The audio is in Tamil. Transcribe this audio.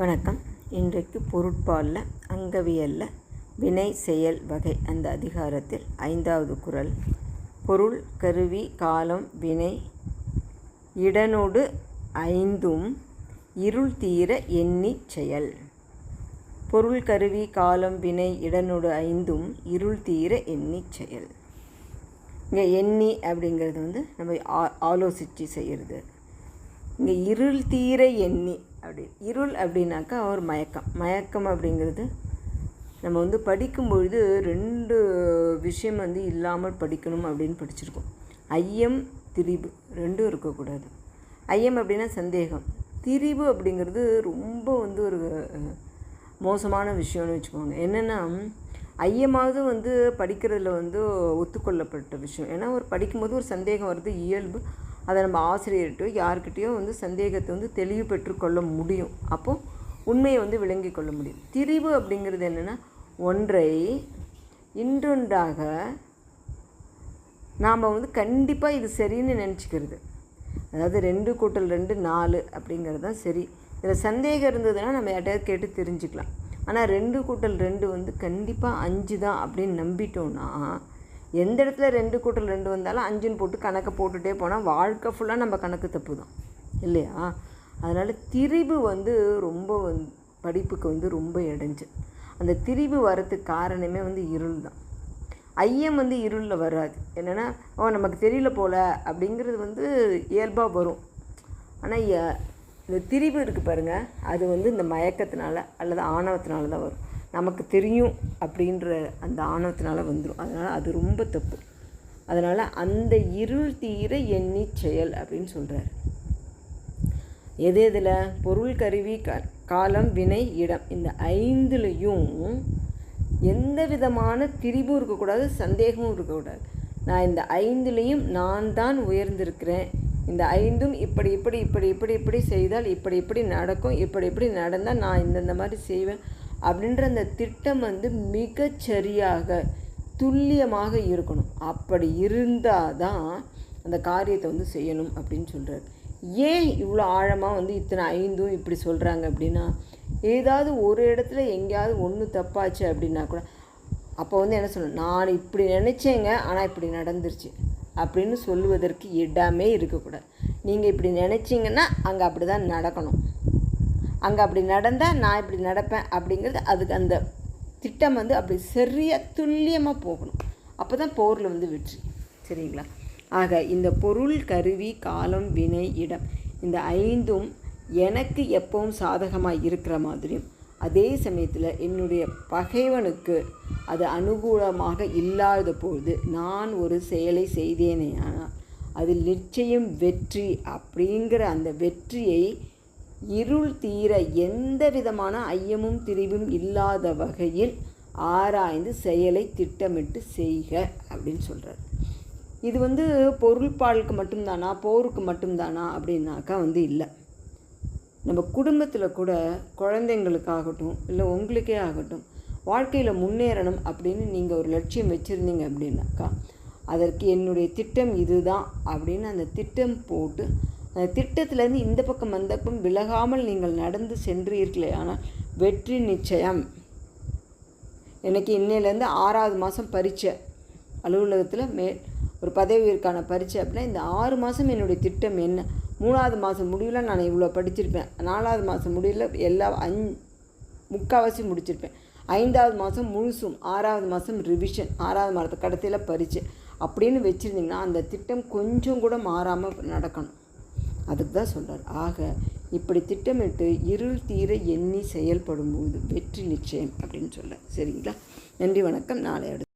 வணக்கம். இன்றைக்கு பொருட்பாலில் அங்கவியலில் வினை செயல் வகை அந்த அதிகாரத்தில் ஐந்தாவது குரல். பொருள் கருவி காலம் வினை இடனொடு ஐந்தும் இருள் தீர எண்ணி செயல். பொருள் கருவி காலம் வினை இடனொடு ஐந்தும் இருள் தீர எண்ணி செயல். இங்கே எண்ணி அப்படிங்கிறது வந்து நம்ம ஆ ஆலோசித்து செய்கிறது இங்கே இருள் தீர எண்ணி அப்படி. இருள் அப்படின்னாக்கா ஒரு மயக்கம். மயக்கம் அப்படிங்கிறது நம்ம வந்து படிக்கும்பொழுது ரெண்டு விஷயம் வந்து இல்லாமல் படிக்கணும் அப்படின்னு படிச்சிருக்கோம். ஐயம் திரிபு ரெண்டும் இருக்கக்கூடாது. ஐயம் அப்படின்னா சந்தேகம். திரிபு அப்படிங்கிறது ரொம்ப வந்து ஒரு மோசமான விஷயம்னு வச்சுக்கோங்க. என்னென்னா ஐயமாவது வந்து படிக்கிறதுல வந்து ஒத்துக்கொள்ளப்பட்ட விஷயம். ஏன்னா ஒரு படிக்கும்போது ஒரு சந்தேகம் வருது இயல்பு. அதை நம்ம ஆசிரியர்கிட்டயோ யார்கிட்டயோ வந்து சந்தேகத்தை வந்து தெளிவு பெற்றுக்கொள்ள முடியும். அப்போது உண்மையை வந்து விளங்கி கொள்ள முடியும். திரிவு அப்படிங்கிறது என்னென்னா ஒன்றை இன்றொன்றாக நாம் வந்து கண்டிப்பாக இது சரின்னு நினச்சிக்கிறது. அதாவது ரெண்டு கூட்டல் ரெண்டு நாலு அப்படிங்கிறது தான் சரி. இதில் சந்தேகம் இருந்ததுன்னா நம்ம யார்ட்டையாவது கேட்டு தெரிஞ்சுக்கலாம். ஆனால் ரெண்டு கூட்டல் ரெண்டு வந்து கண்டிப்பாக அஞ்சு தான் அப்படின்னு நம்பிட்டோன்னா எந்த இடத்துல ரெண்டு கூட்டல் ரெண்டு வந்தாலும் அஞ்சுன்னு போட்டு கணக்கை போட்டுகிட்டே போனால் வாழ்க்கை ஃபுல்லாக நம்ம கணக்கு தப்பு தான் இல்லையா? அதனால் திரிபு வந்து ரொம்ப வந்து படிப்புக்கு வந்து ரொம்ப இடைஞ்சு அந்த திரிபு வரத்துக்கு காரணமே வந்து இருள் தான் ஐயம் வந்து இருளில் வராது. என்னென்னா ஓ நமக்கு தெரியல போல அப்படிங்கிறது வந்து இயல்பாக வரும். ஆனால் இந்த திரிபு இருக்குது பாருங்கள் அது வந்து இந்த மயக்கத்தினால அல்லது ஆணவத்தினால தான் வரும். நமக்கு தெரியும் அப்படின்ற அந்த ஆணவத்தினால் வந்துடும் அதனால் அது ரொம்ப தப்பு. அதனால் அந்த இருள் தீர எண்ணி செயல் அப்படின்னு சொல்கிறாரு எது எதில்? பொருள் கருவி க காலம் வினை இடம். இந்த ஐந்துலேயும் எந்த விதமான திரிபும் இருக்கக்கூடாது சந்தேகமும் இருக்கக்கூடாது. நான் இந்த ஐந்துலேயும் நான் தான் உயர்ந்திருக்கிறேன். இந்த ஐந்தும் இப்படி இப்படி இப்படி இப்படி இப்படி செய்தால் இப்படி இப்படி நடக்கும். இப்படி இப்படி நடந்தால் நான் இந்தந்த மாதிரி செய்வேன். அப்படின்ற அந்த திட்டம் வந்து மிகச்சரியாக துல்லியமாக இருக்கணும். அப்படி இருந்தால் தான் அந்த காரியத்தை வந்து செய்யணும் அப்படின்னு சொல்கிறார் ஏன் இவ்வளோ ஆழமாக வந்து இத்தனை ஐந்தும் இப்படி சொல்கிறாங்க அப்படின்னா ஏதாவது ஒரு இடத்துல எங்கேயாவது ஒன்று தப்பாச்சு அப்படின்னா கூட அப்போ வந்து என்ன சொல்லணும் நான் இப்படி நினச்சேங்க ஆனால் இப்படி நடந்துருச்சு. அப்படின்னு சொல்லுவதற்கு இடமே இருக்கக்கூடாது. நீங்கள் இப்படி நினச்சிங்கன்னா அங்கே அப்படி தான் நடக்கணும். அங்கே அப்படி நடந்தால் நான் இப்படி நடப்பேன் அப்படிங்கிறது அதுக்கு அந்த திட்டம் வந்து அப்படி சரியாக துல்லியமாக போகணும். அப்போ தான் போரில் வந்து வெற்றி. சரிங்களா? ஆக இந்த பொருள் கருவி காலம் வினை இடம் இந்த ஐந்தும் எனக்கு எப்பவும் சாதகமாக இருக்கிற மாதிரியும் அதே சமயத்தில் என்னுடைய பகைவனுக்கு அது அனுகூலமாக இல்லாத பொழுது நான் ஒரு செயலை செய்தேனே ஆனால் அதில் நிச்சயம் வெற்றி அப்படிங்கிற அந்த வெற்றியை இருள் தீர எந்த விதமான ஐயமும் திரிவும் இல்லாத வகையில் ஆராய்ந்து செயலை திட்டமிட்டு செய்க அப்படின்னு சொல்கிறார் இது வந்து பொருள்பாலுக்கு மட்டும்தானா போருக்கு மட்டும்தானா அப்படின்னாக்கா வந்து இல்லை. நம்ம குடும்பத்தில் கூட குழந்தைங்களுக்காகட்டும் இல்லை உங்களுக்கே ஆகட்டும் வாழ்க்கையில் முன்னேறணும் அப்படின்னு நீங்கள் ஒரு லட்சியம் வச்சுருந்தீங்க அப்படின்னாக்கா அதற்கு என்னுடைய திட்டம் இதுதான் அப்படின்னு அந்த திட்டம் போட்டு திட்டத்திலேருந்து இந்த பக்கம் அந்த பக்கம் விலகாமல் நீங்கள் நடந்து சென்றீர்களே ஆனால் வெற்றி நிச்சயம். எனக்கு இன்னையிலேருந்து ஆறாவது மாதம் பரீட்சை. அலுவலகத்தில் மே ஒரு பதவியிற்கான பரீட்சை அப்படின்னா இந்த ஆறு மாதம் என்னுடைய திட்டம் என்ன? மூணாவது மாதம் முடிவில் நான் இவ்வளோ படிச்சிருப்பேன். நாலாவது மாதம் முடிவில் எல்லா அஞ் முக்கால்வாசி முடிச்சிருப்பேன். ஐந்தாவது மாதம் முழுசும் ஆறாவது மாதம் ரிவிஷன் ஆறாவது மாதத்து கடைசியில் பரீட்சை. அப்படின்னு வச்சுருந்தீங்கன்னா அந்த திட்டம் கொஞ்சம் கூட மாறாமல் நடக்கணும். அதுக்கு தான் சொல்கிறார் ஆக இப்படி திட்டமிட்டு இருள் தீர எண்ணி செயல்படும் போது வெற்றி நிச்சயம் அப்படின்னு சொல்ல சரிங்களா? நன்றி வணக்கம். நாளை அடுத்து